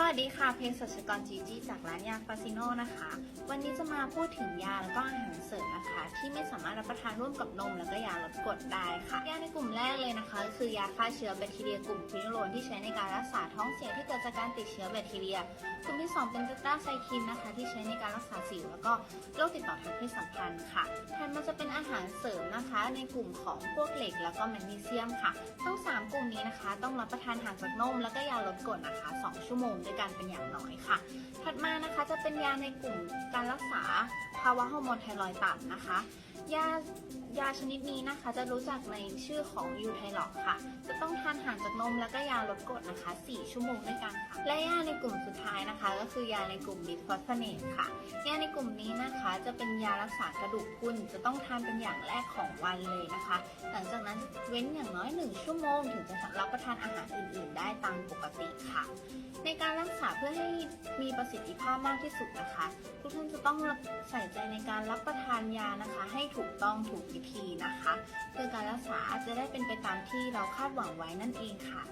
สวัสดีค่ะเพศสัชกรจีจีจากร้านยาฟาซิโนนะคะ วันนี้จะมาพูดถึงยาแล้วก็อาหารเสริมนะคะ ที่ไม่สามารถรับประทานร่วมกับนม แล้วก็ยาลดกรดได้ค่ะยาในกลุ่มแรกเลยนะคะ คือยาฆ่าเชื้อแบคทีเรียกลุ่มฟิโนโลนที่ใช้ในการรักษาท้องเสียที่เกิดจากการติดเชื้อแบคทีเรีย กลุ่มที่สองเป็นเบต้าไซคินนะคะ ที่ใช้ในการรักษาสิวแล้วก็โรคติดต่อทางเพศสัมพันธ์ค่ะ จะเป็นอาหารเสริมนะคะ ในกลุ่มของพวกเหล็กแล้วก็แมกนีเซียมค่ะ ทั้ง 3 กลุ่มนี้นะคะ ต้องรับประทานห่างจากนมแล้วก็ยาลดกรดนะคะ 2 ชั่วโมงด้วยกันเป็นอย่างน้อยค่ะ ถัดมานะคะจะเป็นยาในกลุ่มการรักษาภาวะฮอร์โมนไทรอยด์ต่ำนะคะ ยายาชนิดนี้นะคะจะรู้จักในชื่อของยูไทล็อกค่ะ จะต้องทานห่างจากนมแล้วก็ยาลดกรดนะคะ 4 ชั่วโมงด้วยกันค่ะ และยาในกลุ่มสุดท้ายนะคะ ก็คือยาในกลุ่มบิสฟอสฟเนตค่ะ ยาในกลุ่มนี้นะคะจะเป็นยารักษากระดูกพรุนจะต้องทานเป็นอย่างแรกของวันเลยนะคะ หลังจากนั้นเว้นอย่างน้อย 1 ชั่วโมง ถึงจะรับประทานอาหารอื่น ๆ ได้ตามปกติค่ะ ในการรักษาเพื่อให้มีประสิทธิภาพมากที่สุดนะคะ ทุกท่านจะต้องใส่ใจในการรับประทานยานะคะ ให้ถูกต้องถูกวิธีนะคะเพื่อการรักษาจะได้เป็นไปตามที่เราคาดหวังไว้นั่นเองค่ะ